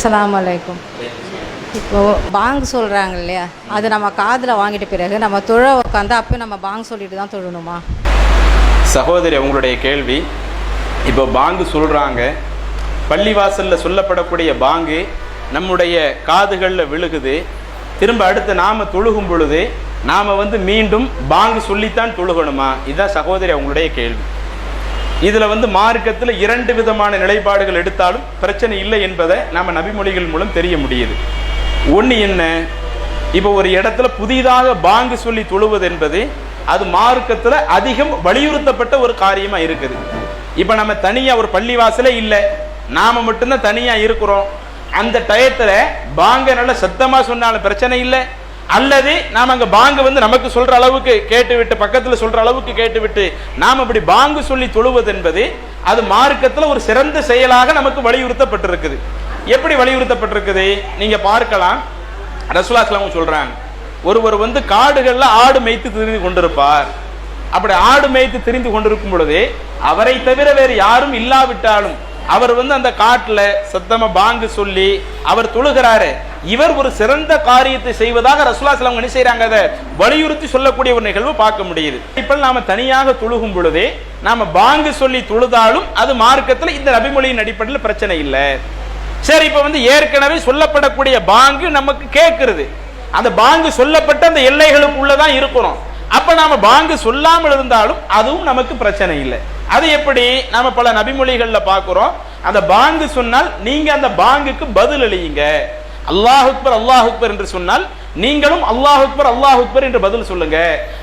அஸ்லாம் வலைக்கும் இப்போ பாங் சொல்கிறாங்க இல்லையா? அது நம்ம காதில் வாங்கிட்ட பிறகு நம்ம தொழ உட்காந்து அப்போ நம்ம பாங் சொல்லிட்டு தான் தொழணுமா? சகோதரி உங்களுடைய கேள்வி. இப்போ பாங்கு சொல்கிறாங்க பள்ளிவாசலில் சொல்லப்படக்கூடிய பாங்கு நம்முடைய காதுகளில் விழுகுது. திரும்ப அடுத்து நாம் தொழுகும் பொழுது நாம் வந்து மீண்டும் பாங்கு சொல்லித்தான் தொழுகணுமா? இதுதான் சகோதரி அவங்களுடைய கேள்வி. இதில் வந்து மார்க்கத்தில் இரண்டு விதமான நிலைப்பாடுகள் எடுத்தாலும் பிரச்சனை இல்லை என்பதை நாம் நபிமொழிகள் மூலம் தெரிய முடியுது. ஒன்று என்ன? இப்போ ஒரு இடத்துல புதிதாக பாங்கு சொல்லி தொழுவது என்பது அது மார்க்கத்தில் அதிகம் வலியுறுத்தப்பட்ட ஒரு காரியமாக இருக்குது. இப்போ நம்ம தனியாக ஒரு பள்ளிவாசலே இல்லை. நாம் மட்டும்தான் தனியாக இருக்கிறோம். அந்த டயத்தில் பாங்க நல்ல சத்தமாக சொன்னாலும் பிரச்சனை இல்லை. அல்லது நாம் அங்கே பாங்கு வந்து நமக்கு சொல்கிற அளவுக்கு கேட்டுவிட்டு பக்கத்தில் சொல்கிற அளவுக்கு கேட்டுவிட்டு நாம் அப்படி பாங்கு சொல்லி தொழுவது என்பது அது மார்க்கத்தில் ஒரு சிறந்த செயலாக நமக்கு வலியுறுத்தப்பட்டிருக்குது. எப்படி வலியுறுத்தப்பட்டிருக்குது? நீங்கள் பார்க்கலாம். ரசுலாஸ்லாம் சொல்கிறாங்க ஒருவர் வந்து காடுகளில் ஆடு மேய்த்து திரிந்து கொண்டிருப்பார். அப்படி ஆடு மேய்த்து திரிந்து கொண்டிருக்கும் பொழுது அவரை தவிர வேறு யாரும் இல்லாவிட்டாலும் அவர் வந்து அந்த காட்டில் சத்தமாக பாங்கு சொல்லி அவர் தொழுகிறாரு இவர் ஒரு சிறந்த காரியத்தை செய்வதாக ரசூலா சிலம் என்ன செய்யறாங்க அதை வலியுறுத்தி சொல்லக்கூடிய ஒரு நிகழ்வு பார்க்க முடியுது. இப்ப நாம தனியாக துழுகும் பொழுதே நாம பாங்கு சொல்லி துழுதாலும் அது மார்க்கத்தில் இந்த நபிமொழியின் அடிப்படையில் பிரச்சனை இல்லை. சரி இப்ப வந்து ஏற்கனவே சொல்லப்படக்கூடிய பாங்கு நமக்கு கேட்கிறது அந்த பாங்கு சொல்லப்பட்ட அந்த எல்லைகளுக்குள்ளதான் இருக்கிறோம் அப்ப நாம பாங்கு சொல்லாமல் இருந்தாலும் அதுவும் நமக்கு பிரச்சனை இல்லை. அது எப்படி? நாம பல நபிமொழிகள்ல பாக்குறோம். அந்த பாங்கு சொன்னால் நீங்க அந்த பாங்குக்கு பதில் அளியுங்க. அல்லாஹ் அக்பர் அல்லாஹ் அக்பர் என்று சொன்னால் நீங்களும் அல்லாஹ் அக்பர் அல்லாஹ் அக்பர் என்று பதில் சொல்லுங்க.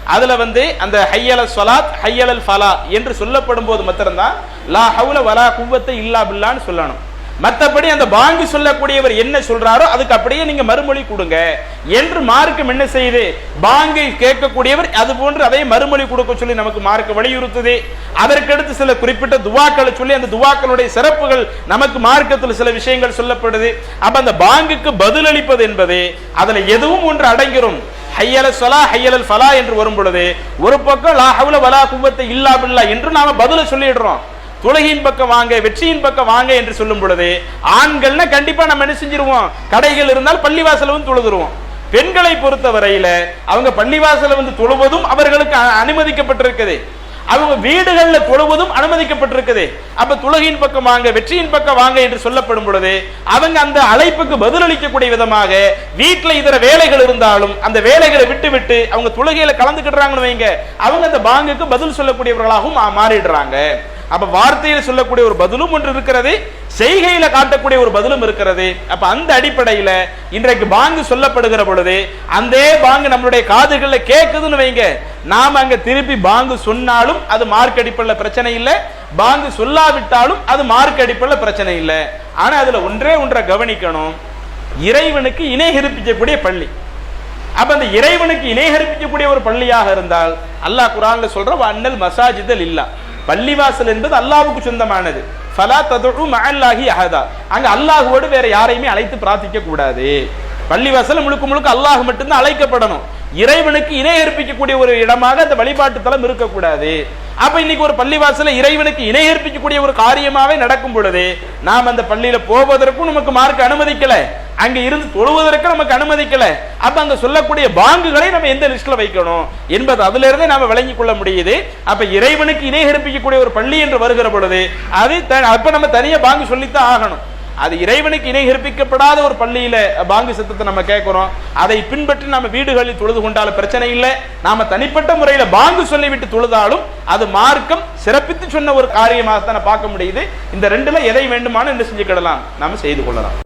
அதுல வந்து அந்த ஹையல சொலாத் ஹையலல் ஃபலா என்று சொல்லப்படும் போது மாத்திரம்தான் லா ஹவுல வலா குவத்தை இல்லா பில்லான்னு சொல்லணும். மற்றபடி அந்த பாங்கு சொல்லக்கூடியவர் என்ன சொல்றாரோ அதுக்கு அப்படியே நீங்க மறுமொழி கொடுங்க. என்று மார்க்கம் என்ன செய்யுது? பாங்கை கேட்கக்கூடியவர் அது போன்று அதை மறுமொழி கொடுக்க சொல்லி நமக்கு மார்க்க வலியுறுத்துது. அதற்கடுத்து சில குறிப்பிட்ட துவாக்களை சொல்லி அந்த துவாக்களுடைய சிறப்புகள் நமக்கு மார்க்கத்தில் சில விஷயங்கள் சொல்லப்படுது. அப்ப அந்த பாங்குக்கு பதிலளிப்பது என்பது அதுல எதுவும் ஒன்று அடங்கிரும். ஹையல சொலா ஹையலல் ஃபலா என்று வரும் பொழுது ஒரு பக்கம் லா ஹவுல வலா குவத்தை இல்லா பில்லா என்று நாம பதில சொல்லிடுறோம். தொழுகையின் பக்கம் வாங்க வெற்றியின் பக்கம் வாங்க என்று சொல்லும் பொழுது ஆண்கள்னா கண்டிப்பா நம்ம என்ன செஞ்சிருவோம்? கடைகள் இருந்தால் பள்ளிவாசலும் வந்து தொழுதுருவோம். பெண்களை பொறுத்த வரையில அவங்க பள்ளிவாசல வந்து தொழுவதும் அவர்களுக்கு அனுமதிக்கப்பட்டிருக்குது. அவங்க வீடுகளில் தொழுவதும் அனுமதிக்கப்பட்டிருக்குது. அப்ப துலகையின் பக்கம் வாங்க வெற்றியின் பக்கம் வாங்க என்று சொல்லப்படும் பொழுது அவங்க அந்த அழைப்புக்கு பதிலளிக்கக்கூடிய விதமாக வீட்டில் இதர வேலைகள் இருந்தாலும் அந்த வேலைகளை விட்டு விட்டு அவங்க துலகையில கலந்துக்கிடுறாங்கன்னு வைங்க. அவங்க அந்த பாங்குக்கு பதில் சொல்லக்கூடியவர்களாகவும் மாறிடுறாங்க. அப்ப வார்த்தையில் சொல்லக்கூடிய ஒரு பதிலும் ஒன்று இருக்கிறது செய்கையில காட்டக்கூடிய ஒரு பதிலும் இருக்கிறது. அப்ப அந்த அடிப்படையில இன்றைக்கு பாங்கு சொல்லப்படுகிற பொழுது அந்த பாங்கு நம்மளுடைய காதுகள்ல கேக்குதுன்னு வைங்க. நாம அங்க திருப்பி பாங்கு சொன்னாலும் அது மார்க் அடிப்படையில் பிரச்சனை இல்லை. பாங்கு சொல்லாவிட்டாலும் அது மார்க் அடிப்படையில் பிரச்சனை இல்லை. ஆனா அதுல ஒன்றே ஒன்றை கவனிக்கணும். இறைவனுக்கு இணை கற்பிக்கக்கூடிய பள்ளி. அப்ப அந்த இறைவனுக்கு இணை கற்பிக்கக்கூடிய ஒரு பள்ளியாக இருந்தால் அல்லாஹ் குரான்ல சொல்ற அண்ணல் மசாஜிதல் இல்லா. பள்ளிவாசல் என்பது அல்லாவுக்கு சொந்தமானது. ஃபலா ததுழு மகல்லாகி அஹதா. அங்க அல்லாஹுவோடு வேற யாரையுமே அழைத்து பிரார்த்திக்க கூடாது. பள்ளிவாசல் முழுக்க முழுக்க அல்லாஹ் மட்டும்தான் அழைக்கப்படணும். இறைவனுக்கு இணை ஏற்பிக்கக்கூடிய ஒரு இடமாக அந்த வழிபாட்டு தலம் இருக்கக்கூடாது. அப்ப இன்னைக்கு ஒரு பள்ளிவாசல இறைவனுக்கு இணை ஏற்பிக்கக்கூடிய ஒரு காரியமாவே நடக்கும் பொழுது நாம் அந்த பள்ளியில போவதற்கும் நமக்கு மார்க் அனுமதிக்கல. அங்க இருந்து தொழுவதற்கு நமக்கு அனுமதிக்கல. அப்ப அங்க சொல்லக்கூடிய பாங்குகளை நம்ம எந்த லிஸ்ட்ல வைக்கணும்? என்பது அதுல இருந்தே நாம விளங்கிக் கொள்ள முடியுது. அப்ப இறைவனுக்கு இணை கற்பிக்கக்கூடிய ஒரு பள்ளி என்று வருகிற பொழுது அது த- அப்ப நம்ம தனியா பாங்கு சொல்லித்தான் ஆகணும். அது இறைவனுக்கு இணை கற்பிக்கப்படாத ஒரு பள்ளியில பாங்கு சத்தத்தை நம்ம கேட்கிறோம். அதை பின்பற்றி நம்ம வீடுகளில் தொழுது கொண்டாலும் பிரச்சனை இல்லை. நாம தனிப்பட்ட முறையில பாங்கு சொல்லிவிட்டு தொழுதாலும் அது மார்க்கம் சிறப்பித்து சொன்ன ஒரு காரியமாக தான் பார்க்க முடியுது. இந்த ரெண்டுல எதை வேண்டுமானு என்ன செஞ்சுக்கிடலாம்? நாம செய்து கொள்ளலாம்.